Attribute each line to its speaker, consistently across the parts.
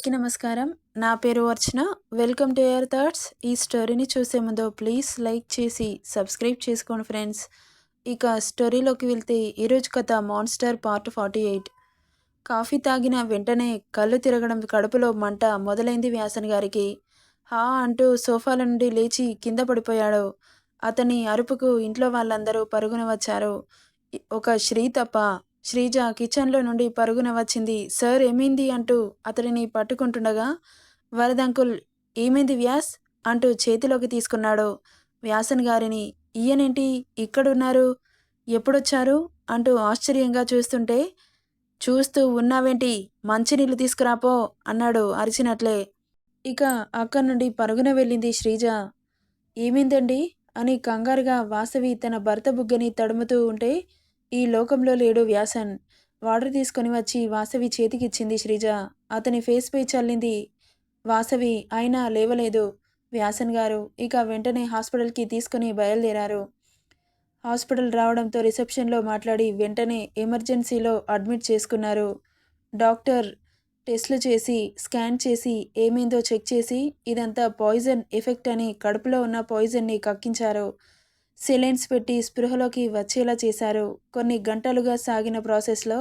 Speaker 1: అందరికీ నమస్కారం. నా పేరు Archana. Welcome to Air Thoughts. ఈ స్టోరీని చూసే ముందు ప్లీజ్ లైక్ చేసి సబ్స్క్రైబ్ చేసుకోండి ఫ్రెండ్స్. ఇక స్టోరీలోకి వెళ్తే ఈరోజు కథ monster part forty eight. Coffee తాగిన వెంటనే కళ్ళు తిరగడం కడుపులో మంట మొదలైంది వ్యాసన్ గారికి. హా అంటూ సోఫాల నుండి లేచి కింద పడిపోయాడు. అతని అరుపుకు ఇంట్లో వాళ్ళందరూ పరుగున వచ్చారు. ఒక శ్రీ తప్ప శ్రీజ కిచెన్లో నుండి పరుగున వచ్చింది. సార్ ఏమైంది? అంటూ అతడిని పట్టుకుంటుండగా వరదంకుల్ ఏమైంది వ్యాస్? అంటూ చేతిలోకి తీసుకున్నాడు. వ్యాసన్ గారిని ఈయనేంటి? ఇక్కడున్నారు? ఎప్పుడొచ్చారు? అంటూ ఆశ్చర్యంగా చూస్తుంటే చూస్తూ ఉన్నావేంటి? మంచినీళ్ళు తీసుకురాపో అన్నాడు అరిచినట్లే. ఇక అక్కడి నుండి పరుగున వెళ్ళింది శ్రీజ. ఏమైందండి? అని కంగారుగా వాసవి తన భర్త బుగ్గని తడుముతూ ఉంటే ఈ లోకంలో లేడు వ్యాసన్. వాటర్ తీసుకొని వచ్చి వాసవి చేతికిచ్చింది శ్రీజ. అతని ఫేస్పై చల్లింది. వాసవి అయినా లేవలేదు. వ్యాసన్ గారు ఇక వెంటనే హాస్పిటల్కి తీసుకుని బయలుదేరారు. హాస్పిటల్ రావడంతో రిసెప్షన్లో మాట్లాడి వెంటనే ఎమర్జెన్సీలో అడ్మిట్ చేసుకున్నారు. డాక్టర్ టెస్ట్లు చేసి స్కాన్ చేసి ఏమైందో చెక్ చేసి ఇదంతా పాయిజన్ ఎఫెక్ట్ అని కడుపులో ఉన్న పాయిజన్ని కక్కించారు. సిలైన్స్ పెట్టి స్పృహలోకి వచ్చేలా చేశారు. కొన్ని గంటలుగా సాగిన ప్రాసెస్లో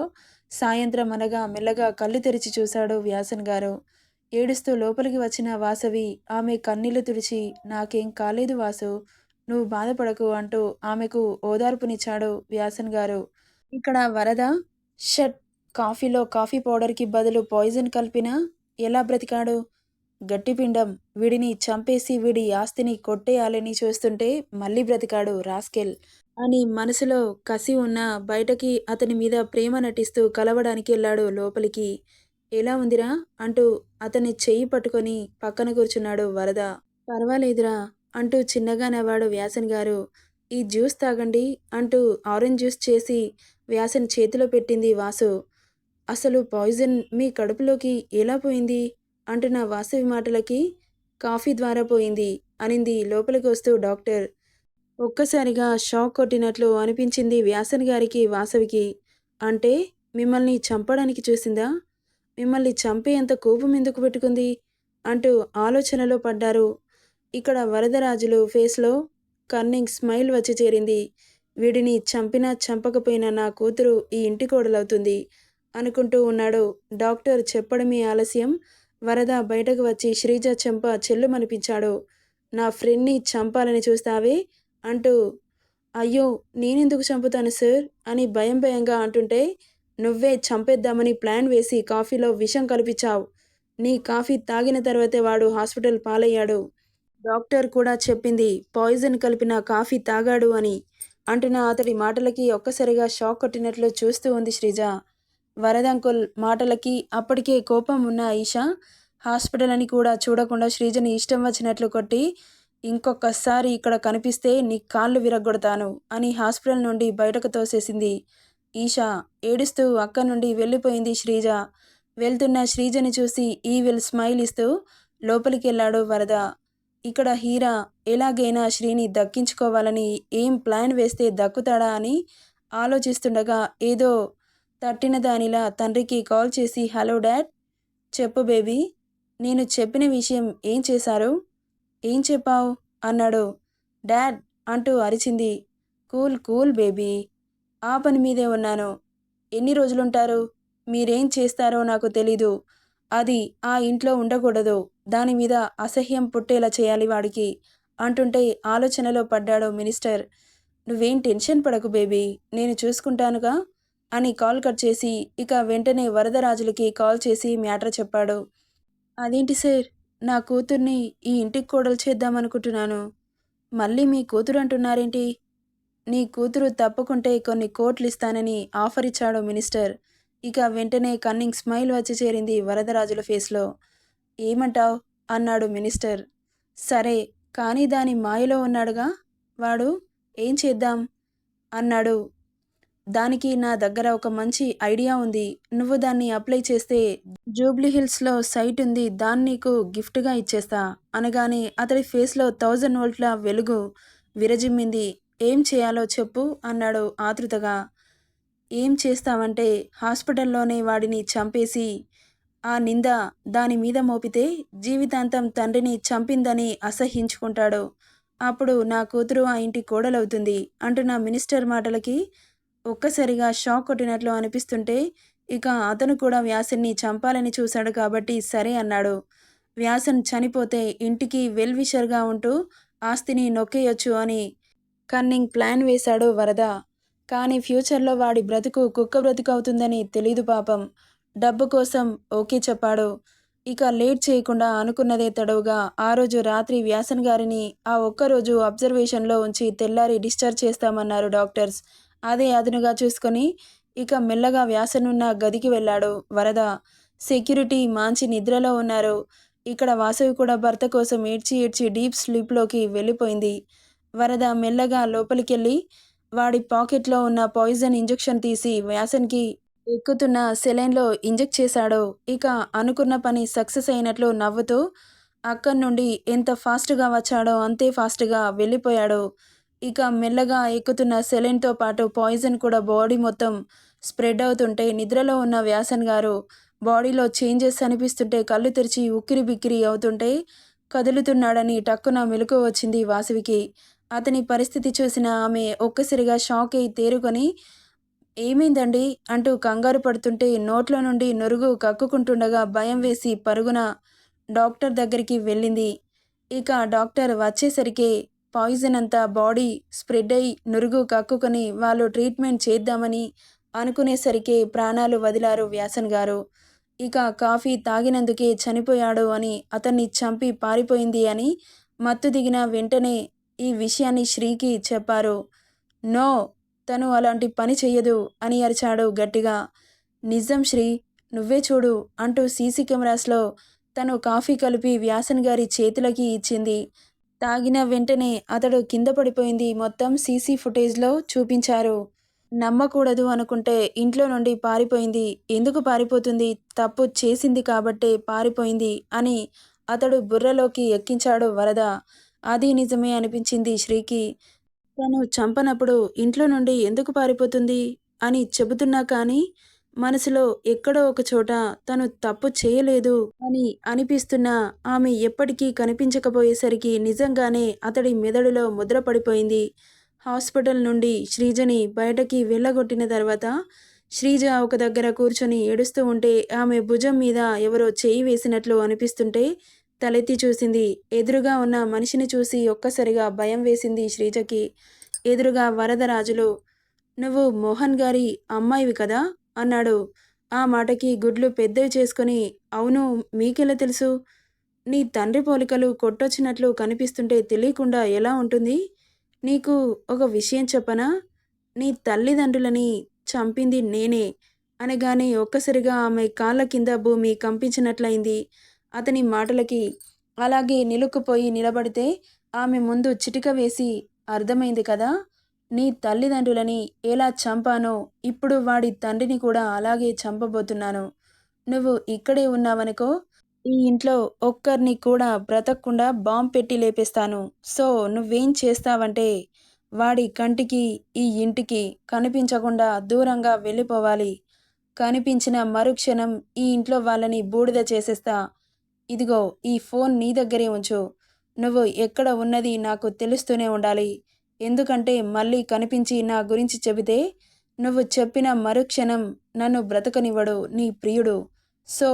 Speaker 1: సాయంత్రం అనగా మెల్లగా కళ్ళు తెరిచి చూశాడు వ్యాసన్ గారు. ఏడుస్తూ లోపలికి వచ్చిన వాసవి ఆమె కన్నీళ్ళు తుడిచి నాకేం కాలేదు వాసు నువ్వు బాధపడకు అంటూ ఆమెకు ఓదార్పునిచ్చాడు వ్యాసన్ గారు. ఇక్కడ వరద? షట్ కాఫీలో కాఫీ పౌడర్కి బదులు పాయిజన్ కలిపినా? ఎలా బ్రతికాడు? గట్టిపిండం. వీడిని చంపేసి వీడి ఆస్తిని కొట్టేయాలని చూస్తుంటే మళ్ళీ బ్రతికాడు రాస్కెల్. అని మనసులో కసి ఉన్న బయటకి అతని మీద ప్రేమ నటిస్తూ కలవడానికి వెళ్ళాడు లోపలికి. ఎలా ఉందిరా? అంటూ అతని చెయ్యి పట్టుకొని పక్కన కూర్చున్నాడు వరద. పర్వాలేదురా అంటూ చిన్నగా నవ్వాడు వ్యాసన్ గారు. ఈ జ్యూస్ తాగండి అంటూ ఆరెంజ్ జ్యూస్ చేసి వ్యాసన్ చేతిలో పెట్టింది వాసు. అసలు పాయిజన్ మీ కడుపులోకి ఎలా పోయింది? అంటున్న వాసవి మాటలకి కాఫీ ద్వారా పోయింది అనింది లోపలికి వస్తూ డాక్టర్. ఒక్కసారిగా షాక్ కొట్టినట్లు అనిపించింది వ్యాసన్ గారికి వాసవికి. అంటే మిమ్మల్ని చంపడానికి చూసిందా? మిమ్మల్ని చంపేంత కోపం ఎందుకు పెట్టుకుంది? అంటూ ఆలోచనలో పడ్డారు. ఇక్కడ వరదరాజులు ఫేస్లో కన్నింగ్ స్మైల్ వచ్చి చేరింది. వీడిని చంపినా చంపకపోయినా నా కూతురు ఈ ఇంటి కోడలవుతుంది అనుకుంటూ ఉన్నాడు. డాక్టర్ చెప్పడమే ఆలస్యం. వరద బయటకు వచ్చి శ్రీజ చెంప చెల్లుమనిపించాడు. నా ఫ్రెండ్ని చంపాలని చూస్తావే? అంటూ అయ్యో నేనెందుకు చంపుతాను సార్? అని భయం భయంగా అంటుంటే నువ్వే చంపేద్దామని ప్లాన్ వేసి కాఫీలో విషం కల్పించావు నీ కాఫీ తాగిన తర్వాతే వాడు హాస్పిటల్ పాలయ్యాడు. డాక్టర్ కూడా చెప్పింది పాయిజన్ కలిపిన కాఫీ తాగాడు అని అంటున్న అతడి మాటలకి ఒక్కసారిగా షాక్ కొట్టినట్లు చూస్తూ ఉంది శ్రీజ. వరదంకుల్ మాటలకి అప్పటికే కోపం ఉన్న ఈషా హాస్పిటల్ అని కూడా చూడకుండా శ్రీజని ఇష్టం వచ్చినట్లు కొట్టి ఇంకొకసారి ఇక్కడ కనిపిస్తే నీ కాళ్ళు విరగ్గొడతాను అని హాస్పిటల్ నుండి బయటకు తోసేసింది. ఈషా ఏడుస్తూ అక్క నుండి వెళ్ళిపోయింది శ్రీజ. వెళ్తున్న శ్రీజని చూసి ఈవిల్ స్మైల్ ఇస్తూ లోపలికి వెళ్ళాడు వరద. ఇక్కడ హీరా ఎలాగైనా శ్రీని దక్కించుకోవాలని ఏం ప్లాన్ వేస్తే దక్కుతాడా అని ఆలోచిస్తుండగా ఏదో తట్టిన దానిలా తండ్రికి కాల్ చేసి హలో డాడ్ చెప్పు బేబీ నేను చెప్పిన విషయం ఏం చేశారు? ఏం చెప్పావు? అన్నాడు. డాడ్ అంటూ అరిచింది. కూల్ కూల్ బేబీ ఆ పని మీదే ఉన్నాను. ఎన్ని రోజులుంటారు? మీరేం చేస్తారో నాకు తెలీదు. అది ఆ ఇంట్లో ఉండకూడదు. దాని మీద అసహ్యం పుట్టేలా చేయాలి వాడికి అంటుంటే ఆలోచనలో పడ్డాడు మినిస్టర్. నువ్వేం టెన్షన్ పడకు బేబీ నేను చూసుకుంటానుగా? అని కాల్ కట్ చేసి ఇక వెంటనే వరదరాజులకి కాల్ చేసి మ్యాటర్ చెప్పాడు. అదేంటి సార్? నా కూతుర్ని ఈ ఇంటికి కోడలు చేద్దామనుకుంటున్నాను. మళ్ళీ మీ కూతురు అంటున్నారేంటి? నీ కూతురు తప్పుకుంటే కొన్ని కోట్లు ఇస్తానని ఆఫర్ ఇచ్చాడు మినిస్టర్. ఇక వెంటనే కన్నింగ్ స్మైల్ వచ్చి చేరింది వరదరాజుల ఫేస్లో. ఏమంటావ్? అన్నాడు మినిస్టర్. సరే కానీ దాని మాయలో ఉన్నాడుగా? వాడు ఏం చేద్దాం? అన్నాడు దానికి నా దగ్గర ఒక మంచి ఐడియా ఉంది. నువ్వు దాన్ని అప్లై చేస్తే జూబ్లీ హిల్స్లో సైట్ ఉంది. దాన్ని నీకు గిఫ్ట్గా ఇచ్చేస్తా. అనగానే అతడి ఫేస్లో థౌజండ్ వోల్ట్ల వెలుగు విరజిమ్మింది. ఏం చేయాలో చెప్పు అన్నాడు ఆతృతగా. ఏం చేస్తావంటే హాస్పిటల్లోనే వాడిని చంపేసి ఆ నింద దాని మీద మోపితే జీవితాంతం తండ్రిని చంపిందని అసహించుకుంటాడు. అప్పుడు నా కూతురు ఆ ఇంటి కోడలవుతుంది అంటున్న మినిస్టర్ మాటలకి ఒక్కసారిగా షాక్ కొట్టినట్లు అనిపిస్తుంటే ఇక అతను కూడా వ్యాసన్ని చంపాలని చూశాడు కాబట్టి సరే అన్నాడు. వ్యాసన్ చనిపోతే ఇంటికి వెల్ విషర్గా ఉంటూ ఆస్తిని నొక్కేయొచ్చు అని కన్నింగ్ ప్లాన్ వేశాడు వరద. కానీ ఫ్యూచర్లో వాడి బ్రతుకు కుక్క బ్రతుకు అవుతుందని తెలీదు పాపం. డబ్బు కోసం ఓకే చెప్పాడు. ఇక లేట్ చేయకుండా అనుకున్నదే తడవుగా ఆ రోజు రాత్రి వ్యాసన్ గారిని ఆ ఒక్కరోజు అబ్జర్వేషన్లో ఉంచి తెల్లారి డిశ్చార్జ్ చేస్తామన్నారు డాక్టర్స్. అదే అదునుగా చూసుకొని ఇక మెల్లగా వ్యాసనున్న గదికి వెళ్ళాడు వరద. సెక్యూరిటీ మాంచి నిద్రలో ఉన్నారు. ఇక్కడ వాసవి కూడా భర్త కోసం ఏడ్చి ఏడ్చి డీప్ స్లీప్లోకి వెళ్ళిపోయింది. వరద మెల్లగా లోపలికెళ్ళి వాడి పాకెట్లో ఉన్న పాయిజన్ ఇంజెక్షన్ తీసి వ్యాసన్కి ఎక్కుతున్న సెలైన్లో ఇంజెక్ట్ చేశాడు. ఇక అనుకున్న పని సక్సెస్ అయినట్లు నవ్వుతూ అక్కడి నుండి ఎంత ఫాస్ట్గా వచ్చాడో అంతే ఫాస్ట్గా వెళ్ళిపోయాడు. ఇక మెల్లగా ఎక్కుతున్న సెలైన్తో పాటు పాయిజన్ కూడా బాడీ మొత్తం స్ప్రెడ్ అవుతుంటే నిద్రలో ఉన్న వ్యాసన్ గారు బాడీలో చేంజెస్ అనిపిస్తుంటే కళ్ళు తెరిచి ఉక్కిరి బిక్కిరి అవుతుంటే కదులుతున్నాడని టక్కున మెలకు వచ్చింది వాసవికి. అతని పరిస్థితి చూసిన ఆమె ఒక్కసారిగా షాక్ అయి తేరుకొని ఏమైందండి? అంటూ కంగారు పడుతుంటే నోట్లో నుండి నొరుగు కక్కుకుంటుండగా భయం వేసి పరుగున డాక్టర్ దగ్గరికి వెళ్ళింది. ఇక డాక్టర్ వచ్చేసరికి పాయిజన్ అంతా బాడీ స్ప్రెడ్ అయి నురుగు కక్కుకొని వాళ్ళు ట్రీట్మెంట్ చేద్దామని అనుకునేసరికి ప్రాణాలు వదిలారు వ్యాసన్ గారు. ఇక కాఫీ తాగినందుకే చనిపోయాడు అని అతన్ని చంపి పారిపోయింది అని మత్తు దిగిన వెంటనే ఈ విషయాన్ని శ్రీకి చెప్పారు. నో తను అలాంటి పని చెయ్యదు అని అరిచాడు గట్టిగా. నిజం శ్రీ నువ్వే చూడు అంటూ సీసీ కెమెరాస్లో తను కాఫీ కలిపి వ్యాసన్ గారి చేతులకి ఇచ్చింది. తాగిన వెంటనే అతడు కింద పడిపోయింది. మొత్తం సీసీ ఫుటేజ్లో చూపించారు. నమ్మకూడదు అనుకుంటే ఇంట్లో నుండి పారిపోయింది. ఎందుకు పారిపోతుంది? తప్పు చేసింది కాబట్టే పారిపోయింది అని అతడు బుర్రలోకి ఎక్కించాడు వరద. అది నిజమే అనిపించింది శ్రీకి. తను చంపనప్పుడు ఇంట్లో నుండి ఎందుకు పారిపోతుంది? అని చెబుతున్నా కానీ మనసులో ఎక్కడో ఒక చోట తను తప్పు చేయలేదు అని అనిపిస్తున్నా ఆమె ఎప్పటికీ కనిపించకపోయేసరికి నిజంగానే అతడి మెదడులో ముద్రపడిపోయింది. హాస్పిటల్ నుండి శ్రీజని బయటకి వెళ్ళగొట్టిన తర్వాత శ్రీజ ఒక దగ్గర కూర్చొని ఏడుస్తూ ఉంటే ఆమె భుజం మీద ఎవరో చేయి వేసినట్లు అనిపిస్తుంటే తలెత్తి చూసింది. ఎదురుగా ఉన్న మనిషిని చూసి ఒక్కసారిగా భయం వేసింది శ్రీజకి. ఎదురుగా వరదరాజులు నువ్వు మోహన్ గారి అమ్మాయివి కదా? అన్నాడు. ఆ మాటకి గుడ్లు పెద్దవి చేసుకొని అవును మీకెలా తెలుసు? నీ తండ్రి పోలికలు కొట్టొచ్చినట్లు కనిపిస్తుంటే తెలియకుండా ఎలా ఉంటుంది? నీకు ఒక విషయం చెప్పనా? నీ తల్లిదండ్రులని చంపింది నేనే అనగానే ఒక్కసారిగా ఆమె కాళ్ళ కింద భూమి కంపించినట్లయింది. అతని మాటలకి అలాగే నిలుక్కుపోయి నిలబడితే ఆమె ముందు చిటిక వేసి అర్థమైంది కదా? నీ తల్లిదండ్రులని ఎలా చంపానో ఇప్పుడు వాడి తండ్రిని కూడా అలాగే చంపబోతున్నాను. నువ్వు ఇక్కడే ఉన్నావనుకో ఈ ఇంట్లో ఒక్కరిని కూడా బ్రతకకుండా బాంబ్ పెట్టి లేపేస్తాను. సో నువ్వేం చేస్తావంటే వాడి కంటికి ఈ ఇంటికి కనిపించకుండా దూరంగా వెళ్ళిపోవాలి. కనిపించిన మరుక్షణం ఈ ఇంట్లో వాళ్ళని బూడిద చేసేస్తా. ఇదిగో ఈ ఫోన్ నీ దగ్గరే ఉంచు. నువ్వు ఎక్కడ ఉన్నది నాకు తెలుస్తూనే ఉండాలి. ఎందుకంటే మళ్ళీ కనిపించి నా గురించి చెబితే నువ్వు చెప్పిన మరుక్షణం నన్ను బ్రతకనివ్వడు నీ ప్రియుడు. సో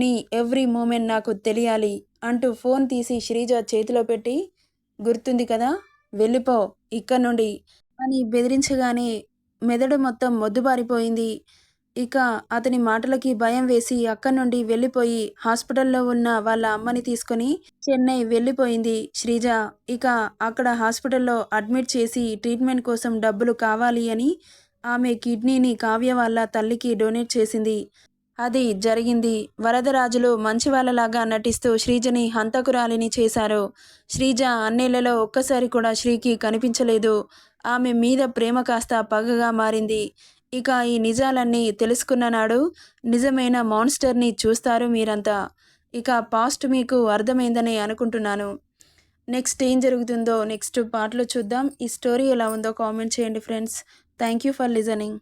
Speaker 1: నీ ఎవ్రీ మూమెంట్ నాకు తెలియాలి అంటూ ఫోన్ తీసి శ్రీజ చేతిలో పెట్టి గుర్తుంది కదా వెళ్ళిపో ఇక్కడ నుండి అని బెదిరించగానే మెదడు మొత్తం మొద్దుబారిపోయింది. ఇక అతని మాటలకి భయం వేసి అక్కడి నుండి వెళ్ళిపోయి హాస్పిటల్లో ఉన్న వాళ్ళ అమ్మని తీసుకొని చెన్నై వెళ్ళిపోయింది శ్రీజ. ఇక అక్కడ హాస్పిటల్లో అడ్మిట్ చేసి ట్రీట్మెంట్ కోసం డబ్బులు కావాలి అని ఆమె కిడ్నీని కావ్య వాళ్ళ తల్లికి డొనేట్ చేసింది. అది జరిగింది. వరదరాజులు మంచివాళ్ళలాగా నటిస్తూ శ్రీజని హంతకురాలిని చేశారు. శ్రీజ అన్నేళ్ళలో ఒక్కసారి కూడా శ్రీకి కనిపించలేదు. ఆమె మీద ప్రేమ కాస్త పగగా మారింది. ఇక ఈ నిజాలన్నీ తెలుసుకున్న నాడు నిజమైన మాన్స్టర్ని చూస్తారు మీరంతా. ఇక పాస్ట్ మీకు అర్థమైందని అనుకుంటున్నాను. నెక్స్ట్ ఏం జరుగుతుందో నెక్స్ట్ పాటలో చూద్దాం. ఈ స్టోరీ ఎలా ఉందో కామెంట్ చేయండి friends. Thank you for listening.